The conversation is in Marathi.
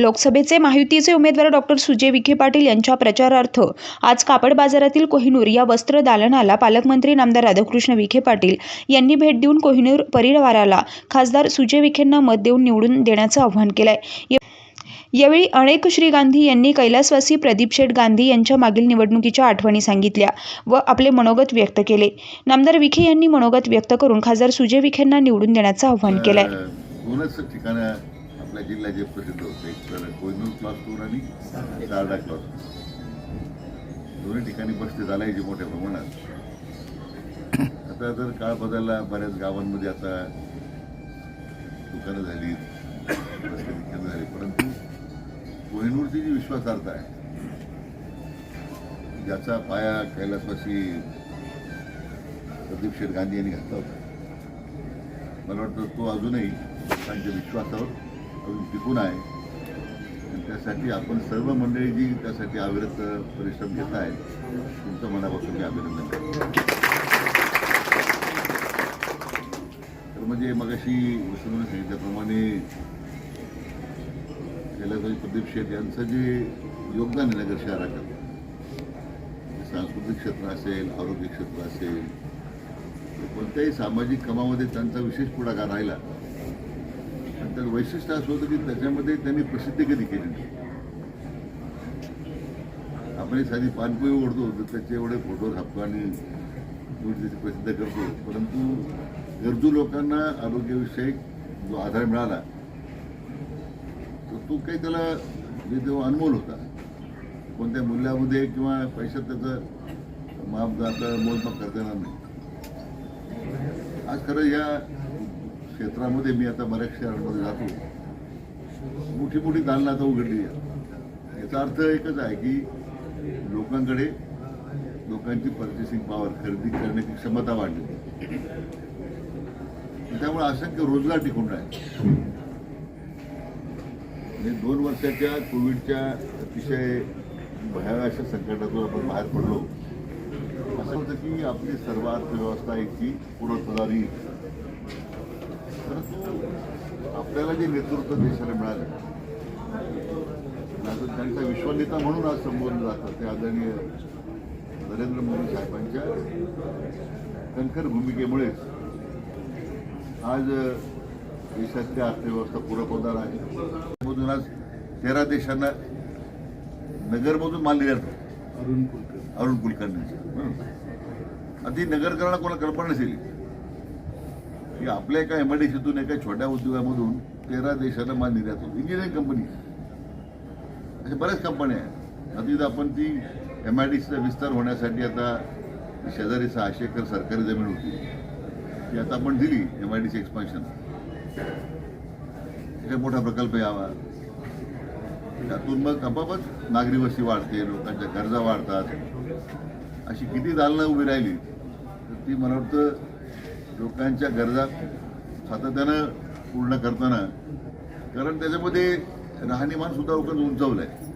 लोकसभेचे महायुतीचे उमेदवार डॉक्टर सुजय विखे पाटील यांच्या प्रचारार्थ आज कापड बाजारातील कोहिनूर या वस्त्र दालनाला पालकमंत्री नामदार राधाकृष्ण विखे पाटील यांनी भेट देऊन कोहिनूर परिवाराला खासदार सुजय विखेंना मत देऊन निवडून देण्याचं आवाहन केलंय. या- यावेळी अनेक श्री गांधी यांनी कैलासवासी प्रदीप शेठ गांधी यांच्या मागील निवडणुकीच्या आठवणी सांगितल्या व आपले मनोगत व्यक्त केले. नामदार विखे यांनी मनोगत व्यक्त करून खासदार सुजय विखेंना निवडून देण्याचं आवाहन केलंय. आपल्या जिल्ह्याचे प्रसिद्ध होते एक तर कोहिनूर टूर आणि शारदा क्लॉस दोन्ही ठिकाणी बसते चालायची मोठ्या प्रमाणात. आता जर काळ बदलला बऱ्याच गावांमध्ये आता दुकानं झाली रस्ते विख्यात परंतु कोहिनूरची जी विश्वासार्हता आहे ज्याचा पाया कैलासवासी प्रदीप शेठ गांधी यांनी घातला होता मला वाटतं तो अजूनही त्यांच्या विश्वासावर टिकून आहे. आणि त्यासाठी आपण सर्व मंडळी जी त्यासाठी अविरत परिश्रम घेत आहेत तुमचं मनापासून मी अभिनंदन करतो. तर म्हणजे मगाशी विसरून सांगितल्याप्रमाणे कैलासवासी प्रदीप शेठ यांचं जे योगदान आहे नगर शहराकडे सांस्कृतिक क्षेत्र असेल आरोग्य क्षेत्र असेल कोणत्याही सामाजिक कामामध्ये त्यांचा विशेष पुढाकार राहिला आणि वैशिष्ट्य असं होतं की त्याच्यामध्ये त्यांनी प्रसिद्धी कधी केली नाही. आपण साधी पानपोई ओढतो तर त्याचे एवढे फोटो छापतो आणि त्याची प्रसिद्ध करतो. परंतु गरजू लोकांना आरोग्यविषयक जो आधार मिळाला तर तो काही त्याला म्हणजे तेव्हा अनमोल होता. कोणत्या मूल्यामध्ये किंवा पैशात त्याचं माप आपल्याला मोजमाप करता येणार नाही. आज खरं या क्षेत्रामध्ये मी आता बऱ्याच शहरांमध्ये जातो. मोठी मोठी दालनं आता उघडली आहे. याचा अर्थ एकच आहे की लोकांकडे लोकांची पर्चेसिंग पॉवर खरेदी करण्याची क्षमता वाढली. त्यामुळे असंख्य रोजगार टिकून राहिले. म्हणजे दोन वर्षाच्या कोविडच्या अतिशय भयाव्या अशा संकटातून आपण बाहेर पडलो. असं होतं की आपली सर्व अर्थव्यवस्था इतकी पुढं येईल आपल्याला जे नेतृत्व देशाला मिळालं त्यांचा विश्वनेता म्हणून आज संबोधलं जातं ते आदरणीय नरेंद्र मोदी साहेबांच्या कणखर भूमिकेमुळेच. आज देशातली अर्थव्यवस्था पुढं होणार आहे. मधून आज तेरा देशांना नगरमधून निर्यात होतो अरुण कुलकर्णी. अरुण कुलकर्णी आधी नगर करायला कोणाला कल्पना नसेल. की आपल्या एका एम आय डी सीतून एका छोट्या उद्योगामधून तेरा देशाला माल निर्यात होतो इंजिनिअरिंग कंपनी अशा बऱ्याच कंपन्या आहेत. आता आपण ती एम आय डी सीचा विस्तार होण्यासाठी आता शेजारी सहाशे एकर सरकारी जमीन होती. ती आता आपण दिली M I D C expansion एक मोठा प्रकल्प यावा. त्यातून मग आपापच नागरी वस्ती वाढते लोकांच्या गरजा वाढतात. अशी किती दालनं उभी राहिली तर ती मला वाटतं लोकांच्या गरजा सातत्यानं पूर्ण करताना कारण त्याच्यामध्ये राहणीमान सुद्धा लोकांचं उंचावलं आहे